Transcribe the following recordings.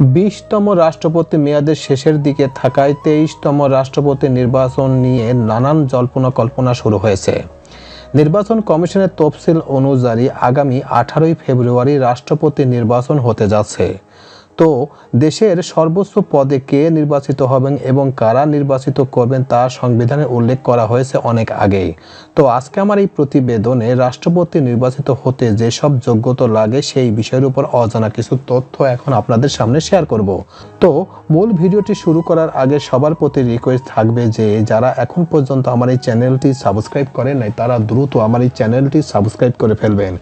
বিশতম রাষ্ট্রপতি মেয়াদের শেষের দিকে থাকায় তেইশতম রাষ্ট্রপতি নির্বাচন নিয়ে নানান জল্পনা কল্পনা শুরু হয়েছে। নির্বাচন কমিশনের তফসিল অনুযায়ী আগামী আঠারোই ফেব্রুয়ারি রাষ্ট্রপতি নির্বাচন হতে যাচ্ছে। তো দেশের সর্বোচ্চ পদে কে নির্বাচিত হবেন এবং কারা নির্বাচিত করবেন তা সংবিধানে উল্লেখ করা হয়েছে অনেক আগেই। তো আজকে আমার এই প্রতিবেদনে রাষ্ট্রপতি নির্বাচিত হতে যেসব যোগ্যতা লাগে সেই বিষয়ের উপর অজানা কিছু তথ্য এখন আপনাদের সামনে শেয়ার করব। তো মূল ভিডিওটি শুরু করার আগে সবার প্রতি রিকোয়েস্ট থাকবে যে যারা এখন পর্যন্ত আমার এই চ্যানেলটি সাবস্ক্রাইব করেন নাই, তারা দ্রুত আমার এই চ্যানেলটি সাবস্ক্রাইব করে ফেলবেন।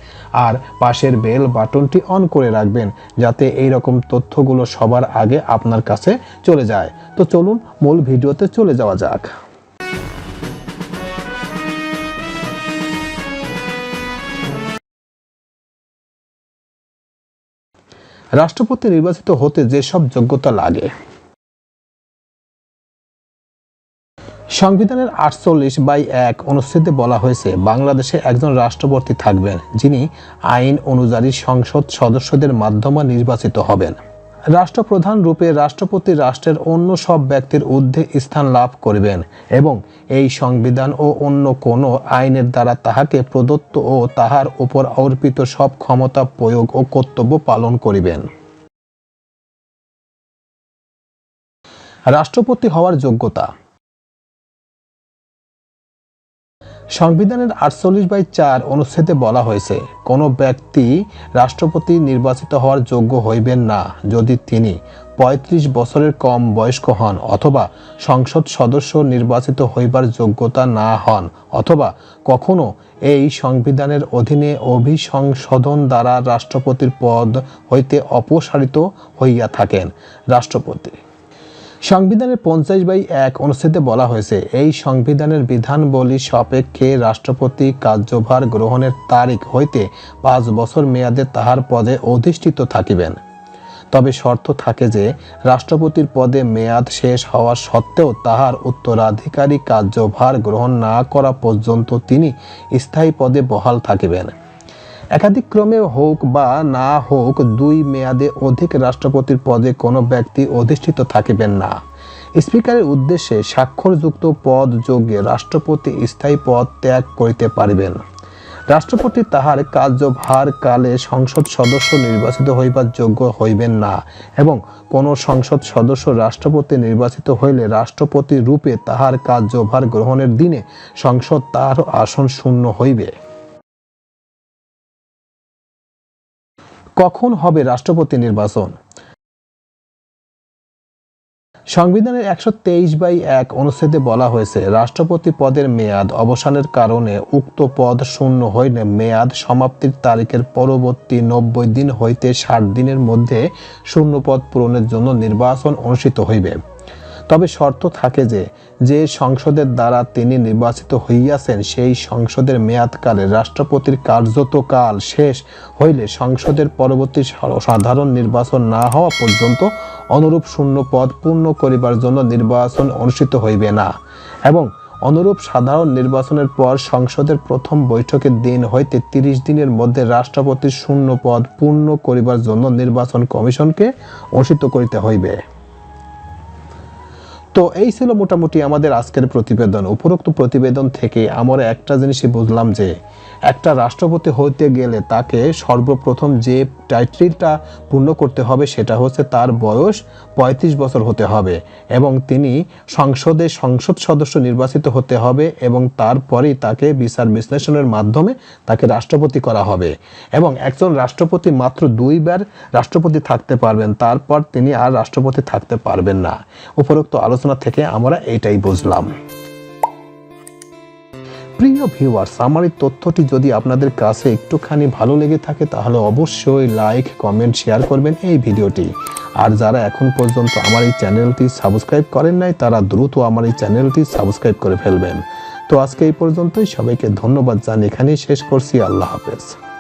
আর পাশের বেল বাটনটি অন করে রাখবেন যাতে এই রকম তথ্যগুলো সবার আগে আপনার কাছে চলে যায়। তো চলুন মূল ভিডিওতে চলে যাওয়া যাক। রাষ্ট্রপতি নির্বাচিত হতে যেসব যোগ্যতা লাগে? সংবিধানের আটচল্লিশ বাই এক অনুচ্ছেদে বলা হয়েছে, বাংলাদেশে একজন রাষ্ট্রপতি থাকবেন যিনি আইন অনুযায়ী সংসদ সদস্যদের মাধ্যমে নির্বাচিত হবেন। রাষ্ট্রপ্রধান রূপে রাষ্ট্রপতি রাষ্ট্রের অন্য সব ব্যক্তির ঊর্ধ্বে স্থান লাভ করিবেন এবং এই সংবিধান ও অন্য কোনো আইনের দ্বারা তাহাকে প্রদত্ত ও তাহার উপর অর্পিত সব ক্ষমতা, প্রয়োগ ও কর্তব্য পালন করিবেন। রাষ্ট্রপতি হওয়ার যোগ্যতা সংবিধানের আটচল্লিশ বাই চার অনুচ্ছেদে বলা হয়েছে, কোনো ব্যক্তি রাষ্ট্রপতি নির্বাচিত হওয়ার যোগ্য হইবেন না যদি তিনি পঁয়ত্রিশ বছরের কম বয়স্ক হন অথবা সংসদ সদস্য নির্বাচিত হইবার যোগ্যতা না হন অথবা কখনো এই সংবিধানের অধীনে অভিসংশোধন দ্বারা রাষ্ট্রপতির পদ হইতে অপসারিত হইয়া থাকেন। রাষ্ট্রপতি সংবিধানের পঞ্চাশ বাই এক অনুচ্ছেদে বলা হয়েছে, এই সংবিধানের বিধানবলী সাপেক্ষে রাষ্ট্রপতি কার্যভার গ্রহণের তারিখ হইতে পাঁচ বছর মেয়াদে তাহার পদে অধিষ্ঠিত থাকিবেন। তবে শর্ত থাকে যে, রাষ্ট্রপতির পদে মেয়াদ শেষ হওয়া সত্ত্বেও তাহার উত্তরাধিকারী কার্যভার গ্রহণ না করা পর্যন্ত তিনি স্থায়ী পদে বহাল থাকিবেন। একাধিক্রমে হোক বা না হোক, দুই মেয়াদে অধিক রাষ্ট্রপতির পদে কোনো ব্যক্তি অধিষ্ঠিত থাকিবেন না। স্পিকারের উদ্দেশ্যে স্বাক্ষরযুক্ত পদ যোগে রাষ্ট্রপতি স্থায়ী পদ ত্যাগ করিতে পারিবেন। রাষ্ট্রপতি তাহার কার্যভার কালে সংসদ সদস্য নির্বাচিত হইবার যোগ্য হইবেন না এবং কোন সংসদ সদস্য রাষ্ট্রপতি নির্বাচিত হইলে রাষ্ট্রপতি রূপে তাহার কার্যভার গ্রহণের দিনে সংসদ তাহার আসন শূন্য হইবে। কখন হবে রাষ্ট্রপতি নির্বাচন? সংবিধানের একশো তেইশ বাই এক অনুচ্ছেদে বলা হয়েছে, রাষ্ট্রপতি পদের মেয়াদ অবসানের কারণে উক্ত পদ শূন্য হইলে মেয়াদ সমাপ্তির তারিখের পরবর্তী নব্বই দিন হইতে ষাট দিনের মধ্যে শূন্য পদ পূরণের জন্য নির্বাচন অনুষ্ঠিত হইবে। তবে শর্ত থাকে যে যে সংসদের দ্বারা তিনি নির্বাচিত হইয়াছেন, সেই সংসদের মেয়াদকালে রাষ্ট্রপতির কার্যতকাল শেষ হইলে সংসদের পরবর্তী সাধারণ নির্বাচন না হওয়া পর্যন্ত অনুরূপ শূন্য পদ পূর্ণ করিবার জন্য নির্বাচন অনুষ্ঠিত হইবে না। এবং অনুরূপ সাধারণ নির্বাচনের পর সংসদের প্রথম বৈঠকের দিন হইতে তিরিশ দিনের মধ্যে রাষ্ট্রপতির শূন্য পদ পূর্ণ করিবার জন্য নির্বাচন কমিশনকে অনুষ্ঠিত করিতে হইবে। তো এই ছিল মোটামুটি আমাদের আজকের প্রতিবেদন। উপরোক্ত প্রতিবেদন থেকে আমরা একটা জিনিসই বুঝলাম যে, একটা রাষ্ট্রপতি হইতে গেলে তাকে সর্বপ্রথম যে টাইটেলটা পূর্ণ করতে হবে সেটা হচ্ছে তার বয়স পঁয়ত্রিশ বছর হতে হবে এবং তিনি সংসদে সংসদ সদস্য নির্বাচিত হতে হবে এবং তারপরেই তাকে বিচার বিশ্লেষণের মাধ্যমে তাকে রাষ্ট্রপতি করা হবে এবং একজন রাষ্ট্রপতি মাত্র দুইবার রাষ্ট্রপতি থাকতে পারবেন, তারপর তিনি আর রাষ্ট্রপতি থাকতে পারবেন না। উপরোক্ত আলোচনা থেকে আমরা এটাই বুঝলাম। প্রিয় ভিউয়ার্স আমার এই তথ্যটি যদি আপনাদের কাছে একটুখানি ভালো লেগে থাকে, তাহলে অবশ্যই লাইক কমেন্ট শেয়ার করবেন এই ভিডিওটি। আর যারা এখন পর্যন্ত আমার এই চ্যানেলটি সাবস্ক্রাইব করেন নাই, তারা দ্রুত আমার এই চ্যানেলটি সাবস্ক্রাইব করে ফেলবেন। তো আজকে এই পর্যন্তই, সবাইকে ধন্যবাদ জানিয়ে এখানেই শেষ করছি। আল্লাহ হাফেজ।